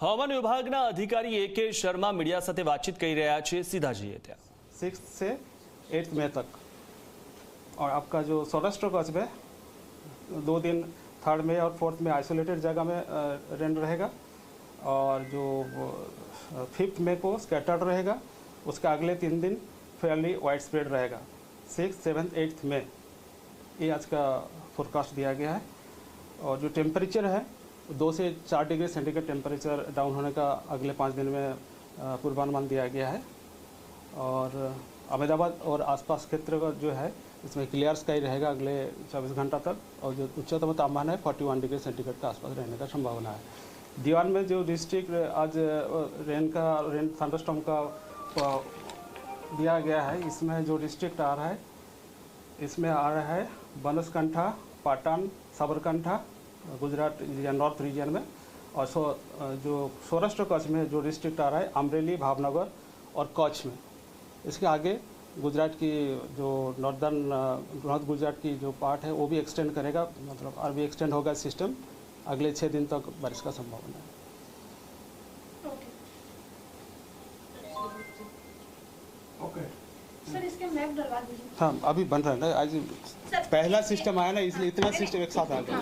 હવામાન વિભાગના અધિકારી એ કે શર્મા મીડિયા સાથે વાતચીત કરી રહ્યા છે સીધા જઈએ ત્યાં सिक्स से एट्थ मई तक और आपका जो सौराष्ट्र कच्छ में दो दिन थर्ड में और फोर्थ में आइसोलेटेड जगह में रेन रहेगा और जो फिफ्थ मई को स्कैटर्ड रहेगा उसका अगले तीन दिन फेयरली वाइड स्प्रेड रहेगा सिक्स सेवन्थ एट्थ में ये आज का फोरकास्ट दिया गया है और जो टेम्परेचर है दो से चार डिग्री सेंटीग्रेड टेम्परेचर डाउन होने का अगले पाँच दिन में पूर्वानुमान दिया गया है। और अहमदाबाद और आसपास क्षेत्र का जो है, इसमें क्लियर स्काई रहेगा अगले 24 घंटा तक। और जो उच्चतम तापमान है 41 डिग्री सेंटीग्रेड के आसपास रहने का संभावना है। दीवान में जो डिस्ट्रिक्ट, आज रेन का, रेन थंडरस्टॉर्म का दिया गया है, इसमें जो डिस्ट्रिक्ट आ रहा है, इसमें आ रहा है, बनसकंठा, पाटन, साबरकंठा गुजरात या नॉर्थ रीजन में। और सो जो सौराष्ट्र कच्छ में जो डिस्ट्रिक्ट आ रहा है अमरेली भावनगर और कच्छ में। इसके आगे गुजरात की जो नॉर्दर्न नॉर्थ गुजरात की जो पार्ट है वो भी एक्सटेंड करेगा। मतलब और भी एक्सटेंड होगा सिस्टम अगले छः दिन तक बारिश का संभावना है। सर इसके मैप डलवा दीजिए। हाँ अभी बन रहा है ना आज पहला सिस्टम आया ना इसलिए इतना सिस्टम एक साथ आ गया।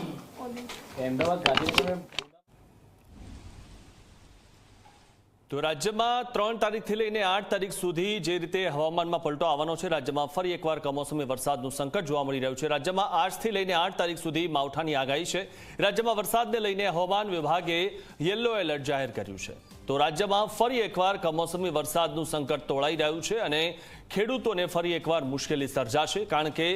તો રાજ્યમાં ત્રણ તારીખથી લઈને આઠ તારીખ સુધી જે રીતે હવામાનમાં પલટો આવવાનો છે, રાજ્યમાં ફરી એકવાર કમોસમી વરસાદનું સંકટ જોવા મળી રહ્યું છે. રાજ્યમાં આજથી લઈને આઠ તારીખ સુધી માવઠાની આગાહી છે. રાજ્યમાં વરસાદને લઈને હવામાન વિભાગે યલો એલર્ટ જાહેર કર્યું છે. તો રાજ્યમાં ફરી એકવાર કમોસમી વરસાદનું સંકટ તોળાઈ રહ્યું છે અને ખેડૂતોને ફરી એકવાર મુશ્કેલી સર્જાશે, કારણ કે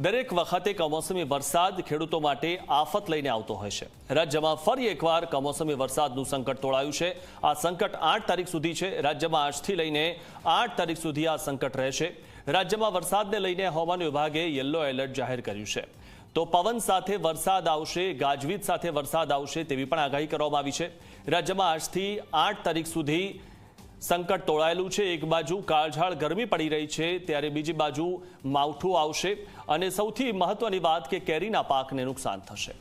દરેક વખતે કમોસમી વરસાદ ખેડૂતો માટે આફત લઈને આવતો હોય છે. રાજ્યમાં ફરી એકવાર કમોસમી વરસાદનું સંકટ તોળાયું છે. આ સંકટ આઠ તારીખ સુધી છે. રાજ્યમાં આજથી લઈને આઠ તારીખ સુધી આ સંકટ રહેશે. રાજ્યમાં વરસાદને લઈને હવામાન વિભાગે યલો એલર્ટ જાહેર કર્યું છે. તો પવન સાથે વરસાદ આવશે, ગાજવીજ સાથે વરસાદ આવશે તેવી પણ આગાહી કરવામાં આવી છે. રાજ્યમાં આજથી આઠ તારીખ સુધી સંકટ તોળાયેલું છે. એક બાજુ કાળઝાળ ગરમી પડી રહી છે, ત્યારે બીજી બાજુ માવઠું આવશે અને સૌથી મહત્વની વાત કે કેરીના પાકને નુકસાન થશે.